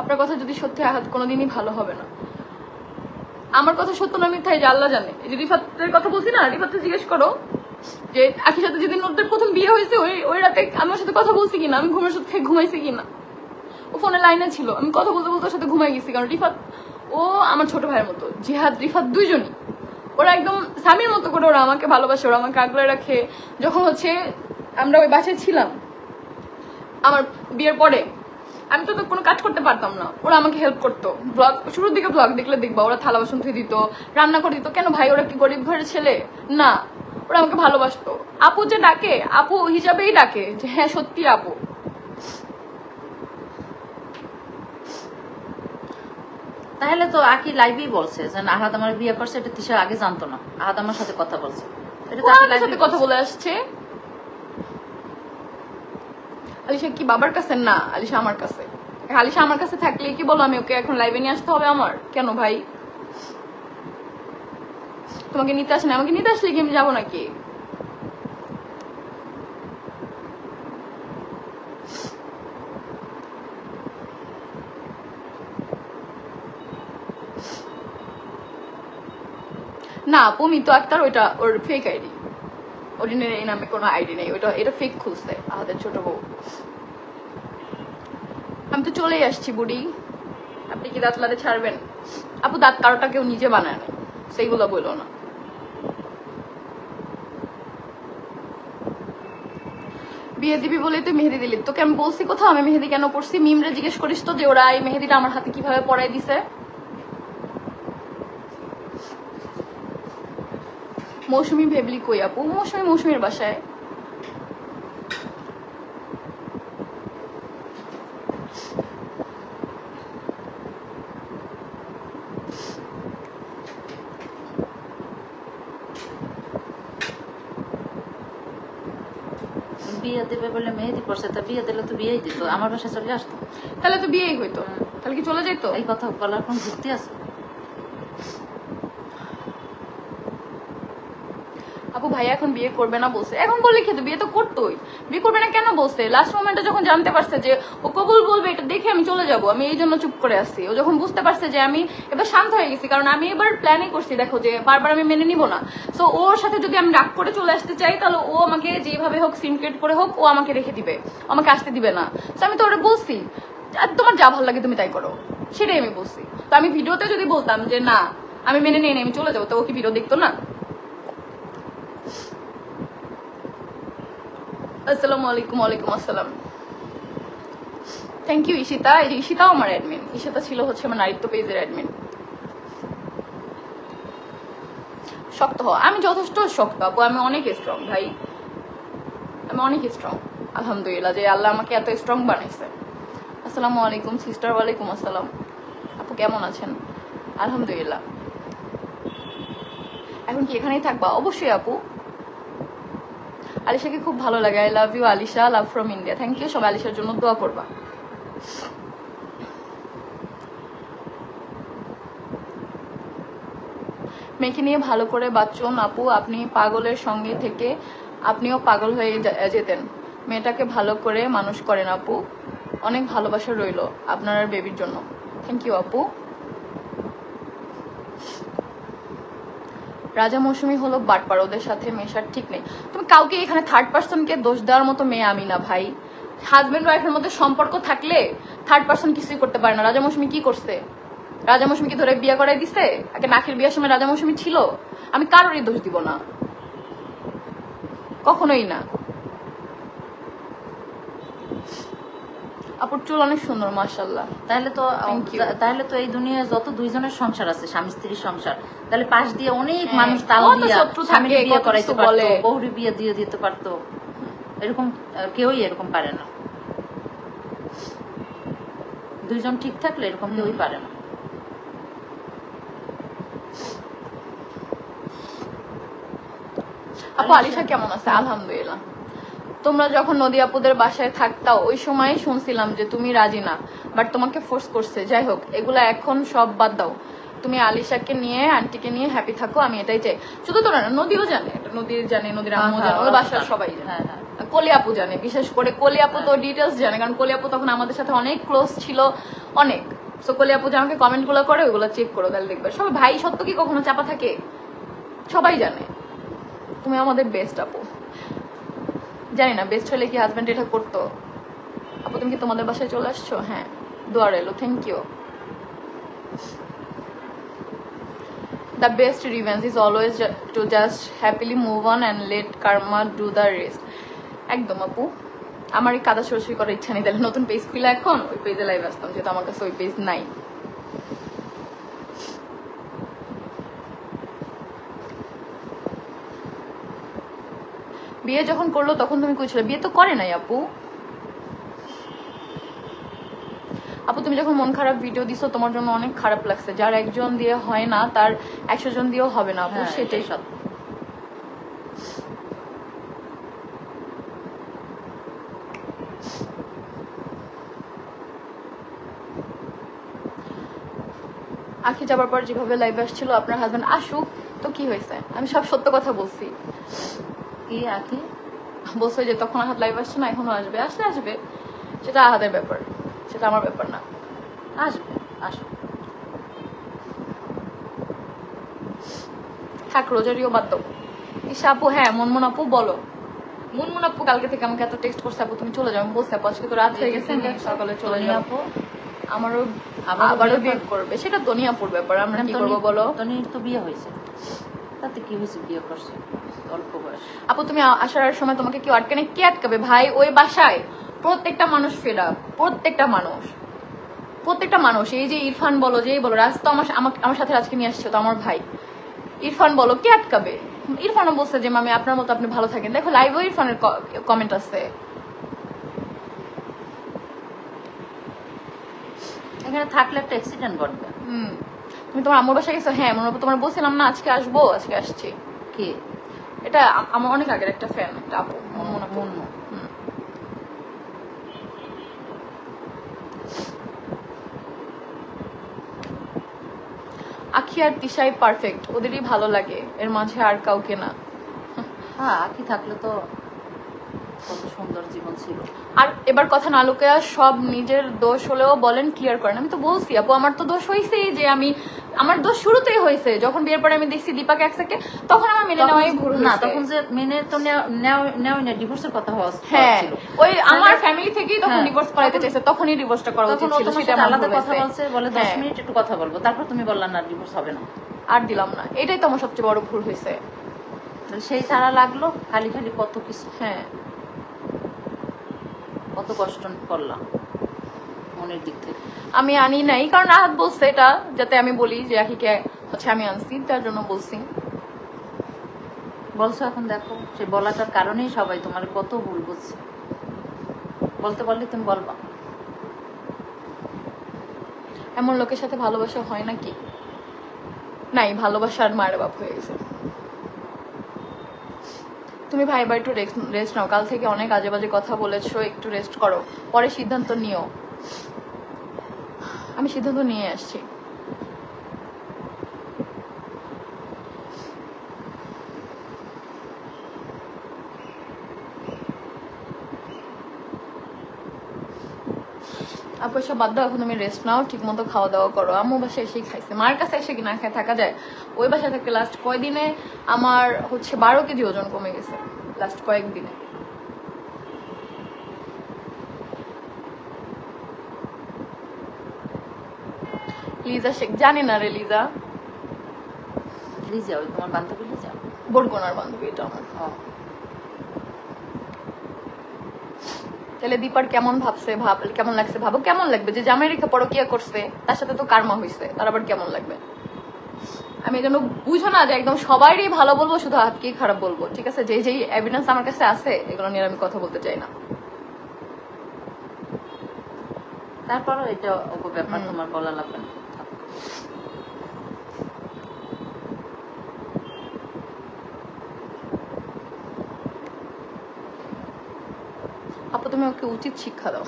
আপনার কথা যদি সত্যি আঘাত কোনোদিনই ভালো হবে না। আমার কথা সত্য না মিথ্যা যে আল্লাহ জানে। এই যে রিফাতের কথা বলছি না, রিফাতকে জিজ্ঞেস করো যে আখির সাথে যেদিন ওদের প্রথম বিয়ে হয়েছে, ওই ওই রাতে আমার সাথে কথা বলছি কিনা? আমি ঘুমের সাথে ঘুমাইছি কিনা? ও ফোনে লাইনে ছিল, আমি কথা বলতে বলতে ওর সাথে ঘুমাই গেছি, কারণ রিফাত, ও আমার ছোট ভাইয়ের মতো। জিহাদ, রিফাত দুইজনই। ওরা একদম স্বামীর মতো করে ওরা আমাকে ভালোবাসে, ওরা আমাকে আগলে রাখে। যখন হচ্ছে আমরা ওই বাসায় ছিলাম, আমার বিয়ের পরে আমি তো তো কোনো কাজ করতে পারতাম না। ওরা আমাকে হেল্প করতো। ব্লগ শুরুর দিকে ব্লগ দেখলে দেখবা ওরা থালা বাসন ধুয়ে দিত রান্না করে দিত। কেন ভাই ওরা কি গরিব ঘরের ছেলে? না ওরা আমাকে ভালোবাসতো। আপু যে ডাকে আপু হিসাবেই ডাকে যে হ্যাঁ সত্যি আপু। তাহলে তো আকি লাইভেই বলছে যে আহাদ আমার বিয়ে করছে এটা তিশা আগে জানতো না। আহাদ আমার সাথে কথা বলছে। এটা তো সাথে কথা বলে আসছে। আলিশা কি বাবার কাছে? না, আলিশা আমার কাছে। আলিশা আমার কাছে থাকলে কি বলো আমি ওকে এখন লাইভে নিয়ে আসতে হবে আমার? কেন ভাই? তোমাকে নিতে আসে না আমাকে নিতে আসলে কি আমি যাব নাকি? না পমি তো আক্তার, ওইটা ওর ফেক আইডি এই নামে কোনো আইডি নেই। এটা ফেক আমাদের ছোট বউ। আমি তো চলেই আসছি, বুড়ি। আপনি কি দাঁত ছাড়বেন? আপু, দাঁত কারোটা কেউ নিজে বানায় না সেইগুলো বলল না। বিয়ে দিবি বলে তুই মেহেদি দিলি। তোকে আমি বলছি কোথাও, আমি মেহেদি কেন পড়ছি মিমরে জিজ্ঞেস করিস তো যে ওরা এই মেহেদিটা আমার হাতে কীভাবে পড়াই দিছে। মৌসুমি ভেবলি কই আপু? মৌসুমি মৌসুমির বাসায়। বিয়ে দেবে বলে মেহেদি পড়ছে তা বিয়ে দিলে তো বিয়েই দিত। আমার বাসায় চলে আসতো। তাহলে তো বিয়েই হইতো। তাহলে কি চলে যাইতো? এই কথা বলার কোন যুক্তি আছে? ভাইয়া এখন বিয়ে করবে না বলছে। এখন বললে খেতে বিয়ে তো করতোই। বিয়ে করবে না কেন বলছে? লাস্ট মোমেন্টে যখন জানতে পারছে যে ও কবুল বলবে, এটা দেখে আমি চলে যাব। আমি এই জন্য চুপ করে আসছি ও যখন বুঝতে পারছে যে আমি এবার শান্ত হয়ে গেছি, কারণ আমি এবার প্ল্যানই করছি, দেখো যে বারবার আমি মেনে নিব না। সো ওর সাথে যদি আমি রাগ করে চলে আসতে চাই, তাহলে ও আমাকে যেভাবে হোক সিনক্রেট করে হোক, ও আমাকে রেখে দিবে। আমাকে আসতে দিবে না। তো আমি তো ওরা বলছি, আর তোমার যা ভালো লাগে তুমি তাই করো। সেটাই আমি বলছি। তো আমি ভিডিওতে যদি বলতাম যে, না, আমি মেনে নিয়ে আমি চলে যাব, তো ও কি ভিডিও দেখতো না? আসসালামু আলাইকুম, ওয়ালাইকুম আসসালাম। Thank you Ishita. ঈশিতাও আমার অ্যাডমিন ঈশিতা ছিল হচ্ছে আমার নারীত্ব পেজের অ্যাডমিন শক্ত হ আমি যথেষ্ট শক্ত, আপু। আমি অনেক স্ট্রং ভাই। আমি অনেক স্ট্রং আলহামদুলিল্লাহ, যে আল্লাহ আমাকে এত স্ট্রং বানাইছে। আসসালামু আলাইকুম সিস্টার ওয়ালাইকুম আসসালাম। আপু, কেমন আছেন? আলহামদুলিল্লাহ। এখন কি এখানেই থাকবা? অবশ্যই, আপু। আলিশাকে খুব ভালো লাগে। I love you Alisha. Love from India thank you সবাই আলিশার জন্য দোয়া করবা। মেয়েকে নিয়ে ভালো করে বাঁচুন। আপু, আপনি পাগলের সঙ্গে থেকে আপনিও পাগল হয়ে যেতেন। মেয়েটাকে ভালো করে মানুষ করেন আপু। অনেক ভালোবাসা রইল আপনার বেবির জন্য। থ্যাংক ইউ আপু। রাজা মৌসুমি হলো বাটপার ওদের সাথে মেশার ঠিক নেই। তুমি কাউকে এখানে থার্ড পার্সনকে দোষ দেওয়ার মতো মেয়ে আমি না ভাই। হাজবেন্ড ওয়াইফের মধ্যে সম্পর্ক থাকলে থার্ড পার্সন কিছুই করতে পারে না। রাজা মৌসুমি কি করছে? রাজা মৌসুমিকে ধরে বিয়ে করাই দিছে? আগে নাকির বিয়ের সময় রাজা মৌসুমি ছিল? আমি কারোরই দোষ দিব না। কখনোই না। আপুর চুল অনেক সুন্দর মার্শাল্লাহ তাহলে তো তাহলে তো এই দুনিয়ায় যত দুইজনের সংসার আছে স্বামী স্ত্রীর সংসার তাহলে পাশ দিয়ে অনেক হ্যাঁ, মানুষ দিয়া স্বামীর বিয়ে করাইতে পারতো বলে। বউরি বিয়ে দিয়ে দিতে পারতো। এরকম কেউই এরকম পারে না। দুইজন ঠিক থাকলে এরকম কেউই পারে না। আপু আলিশা কেমন আছে? আলহামদুলিল্লাহ। তোমরা যখন নদী আপুদের বাসায় থাকতাও ওই সময় শুনছিলাম যে তুমি রাজি না বাট তোমাকে ফোর্স করছে। যাই হোক এগুলা এখন সব বাদ দাও। তুমি আলিশাকে নিয়ে আন্টিকে নিয়ে হ্যাপি থাকো আমি এটাই চাই। শুধু তোরা না নদীও জানে এটা নদী জানে নদীর আম্মু হ্যাঁ, জানে ওর বাসার সবাই জানে। হ্যাঁ, হ্যাঁ। কলি আপু জানে বিশেষ করে কলি আপু তো ডিটেলস জানে কারণ কলি আপু তখন আমাদের সাথে অনেক ক্লোজ ছিল অনেক। সো কলি আপু যে আমাকে কমেন্টগুলো করে ওগুলো চেক করো তাহলে দেখবে। সবাই ভাই সত্য কি কখনো চাপা থাকে? সবাই জানে। তুমি আমাদের বেস্ট আপু। জানি না বেস্ট হলে কি হাজব্যান্ড এটা করতো? আপু, তুমি কি তোমাদের বাসায় চলে আসছো? হ্যাঁ দোয়ার এলো thank you best revenge is always ju- to just happily move on and let karma do the rest. একদম, আপু। আমার এই কাদা সরসরি করার ইচ্ছা নেই। তাহলে নতুন পেজ খুলে এখন? ওই পেজে লাইভ আসতাম, যেহেতু আমার কাছে ওই পেজ নাই। বিয়ে যখন করল তখন তুমি কইছিলে বিয়ে তো করে নাই আপু। আপু তুমি যখন মন খারাপ ভিডিও দিছো তোমার জন্য অনেক খারাপ লাগছে। যার একজন দিয়ে হয় না তার একশো জন দিয়েও হবে না আপু হ্যাঁ, সেটাই সত্য আখি যাবার পর যেভাবে লাইভে আসছিল আপনার হাজবেন্ড আসুক তো কি হয়েছে? আমি সব সত্য কথা বলছি। কি আখি বলছে যে তখন লাইভ আসছে না এখনও আসবে। আসলে আসবে। সেটা আহাদের ব্যাপার। সেটা আমার ব্যাপার না। আসবে আসো থাক রোজারিও বাদ দাও। ইসা আপু হ্যাঁ মনমন আপু বলো। মনমন আপু কালকে থেকে আমাকে এত টেক্সট করছে আপু তুমি চলে যাও। আমি বলছি আপু আজকে তো রাত হয়ে গেছে সকালে চলে যাব। আপু? আমারও আবারও বিয়ে করবে। সেটা দনিয়াপুর ব্যাপার আমরা কি করব বলো? তনির তো বিয়ে হয়েছে। তাতে কি হয়েছে বিয়ে করছে? অল্প বয়স। আপু তুমি আসার সময় তোমাকে কেউ আটকে নেই? কে আটকাবে? ভাই ওই বাসায় প্রত্যেকটা মানুষ ফেড প্রত্যেকটা মানুষ। প্রত্যেকটা মানুষ এই যে ইরফান বলো যেই বলো রাজ তো আমার আমার সাথে আজকে নিয়ে আসছে তো আমার ভাই। ইরফান বলো কে আটকাবে? ইরফানও বলছে যে মামি আপনার মতো আপনি ভালো থাকেন। দেখো লাইভও ইরফানের কমেন্ট আছে। এখানে থাকলে একটা অ্যাক্সিডেন্ট ঘটবে। হুম। তুমি তোমার আম্মুর বাসায় গেছো? হ্যাঁ মনে তোমার বলছিলাম না আজকে আসব আজকে আসছি। কি? এটা আমার অনেক আগের একটা ফ্যান একটা আপু মনমন আপু আখি আর তিশাই পারফেক্ট ওদেরই ভালো লাগে এর মাঝে আর কাউকে না। হ্যাঁ আখি থাকলে তো কত সুন্দর জীবন ছিল। আর এবার কথা না লুকিয়ে সব নিজের দোষ হলেও বলেন ক্লিয়ার করেন। আমি তো বলছি আপু আমার তো দোষ হয়েছেই যে আমি আমার দোষ শুরুতেই হয়েছে। যখন বিয়ের পরে আমি দেখছি দীপাকে এক সেকেন্ড তখন আমার মেনে নেওয়াই ভুল না তখন যে মেনে তো নেওয়া না ডিভোর্সের কথা হওয়া হ্যাঁ। ওই আমার ফ্যামিলি থেকেই তখন হ্যাঁ, ডিভোর্স করাইতে চাইছে তখনই ডিভোর্সটা করা উচিত ছিল সেটা আলাদা কথা বলছে বলে দশ হ্যাঁ, মিনিট একটু কথা বলব। তারপর তুমি বললা না ডিভোর্স হবে না। আর দিলাম না। এটাই তো আমার সবচেয়ে বড় ভুল হয়েছে। সেই সারা লাগল খালি খালি কত কিছু। হ্যাঁ। কত কষ্ট করলাম। মনের দিক থেকে। আমি আনি নাই, কারণ আহাত বলছে এটা, যাতে আমি বলি যে আখিকে হচ্ছে আমি আনছি, তার জন্য বলছি। বলছো এখন দেখো, সে বলাটার কারণেই সবাই তোমার কত ভুল বুঝছে। বলতে পারলে তুমি বলবা। এমন লোকের সাথে ভালোবাসা হয় নাকি? নাই, ভালোবাসা আর মায়ের বাপ হয়ে গেছে। তুমি ভাই এবার একটু রেস্ট নাও। কাল থেকে অনেক আজে বাজে কথা বলেছ, একটু রেস্ট করো। পরে সিদ্ধান্ত নিও। আমি সিদ্ধান্ত নিয়ে আসছি। আপু, এসব বাদ দাও, এখন তুমি রেস্ট নাও ঠিক মতো খাওয়া দাওয়া করো। আম্মু বাসায় এসেই খাইছে। মার কাছে এসে কি না খায় থাকা যায়? ওই বাসায় থাকতে লাস্ট কয়দিনে আমার হচ্ছে বারো কেজি ওজন কমে গেছে লাস্ট কয়েকদিনে। লিজা শেখ জানি না রে লিজা। লিজা ওই তোমার বান্ধবী লিজা? বরগুনার বান্ধবী এটা আমার। তাহলে দীপার কেমন ভাবছে? ভাব কেমন লাগছে? ভাবো কেমন লাগবে? যে জামাই রেখে পরকিয়া করছে তার সাথে তো কারমা হয়েছে তার আবার কেমন লাগবে? আমি এই জন্য বুঝো না যে একদম সবারই ভালো বলব শুধু হাতকেই খারাপ বলব। ঠিক আছে? যে যেই এভিডেন্স আমার কাছে আছে এগুলো নিয়ে আমি কথা বলতে চাই না। তারপরও এটা ব্যাপার তোমার বলা লাগবে না। প্রথমে ওকে উচিত শিক্ষা দাও।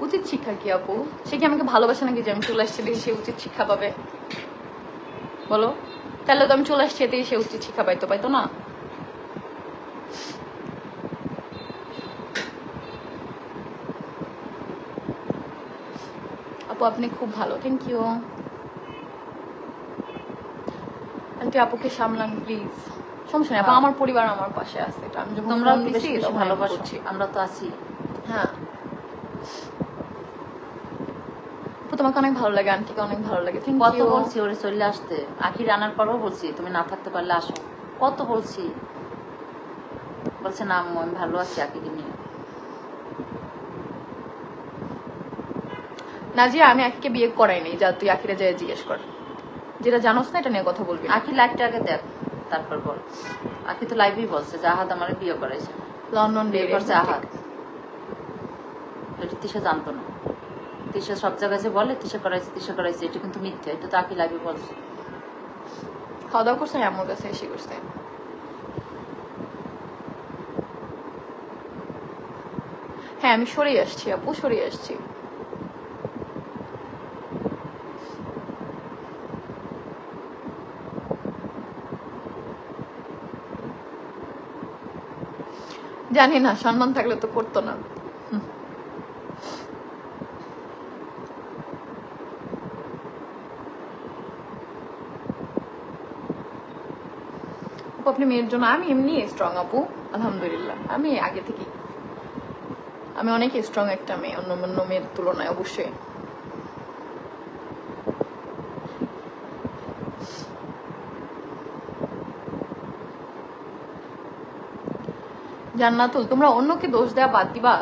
উচিত শিক্ষা কি আপু? সে কি আমাকে ভালোবাসে নাকি যে আমি চলে আসছি দেখি সে উচিত শিক্ষা পাবে? বলো। তাহলে তো আমি চলে আসছি এতেই সে উচিত শিক্ষা পাইতো পাইতো না? আপু আপনি খুব ভালো থ্যাংক ইউ আন্টি আপুকে সামলান প্লিজ সমস্যা নেই হ্যাঁ। আমার পরিবার আমার পাশে আছে আমরা তো আছি। হ্যাঁ। তোমাকে অনেক ভালো লাগে আন্টিকে অনেক ভালো লাগে। কত বলছি ওরে চলে আসতে? আখির আনার পরও বলছি তুমি না থাকতে পারলে আসো। কত বলছি? বলছে না আমি ভালো আছি আখিকে নিয়ে। নাজিয়া আমি আখিকে বিয়ে করাইনি যা তুই আখিরে যায় জিজ্ঞেস কর। যেটা জানোস না এটা নিয়ে কথা বলবি। আখি লাইভটা আগে দেখ তারপর বল। আখি তো লাইভেই বলছে যে আহাদ আমার বিয়ে করাইছে। লন্ডন বিয়ে বিয়ে করছে আহাদ। এটা তিশা জানতো না। তিশা সব জায়গায় বলে, তিশা করাইছে তিশা করাইছে, এটা কিন্তু মিথ্যা, এটা তো আখি লাইভে বলছে। খাওয়া দাওয়া করছে আমার কাছে এসে করছে। হ্যাঁ আমি সরে আসছি, আপু সরে আসছি। জানি না, সম্মান থাকলে তো করতো না। আপু আপনি মেয়ের জন্য, আমি এমনি স্ট্রং আপু, আলহামদুলিল্লাহ। আমি আগে থেকে আমি অনেক স্ট্রং একটা মেয়ে অন্য অন্য মেয়ের তুলনায় অবশ্যই। জান্নাতুল, তোমরা অন্যকে দোষ দেওয়া বাদ দিবা।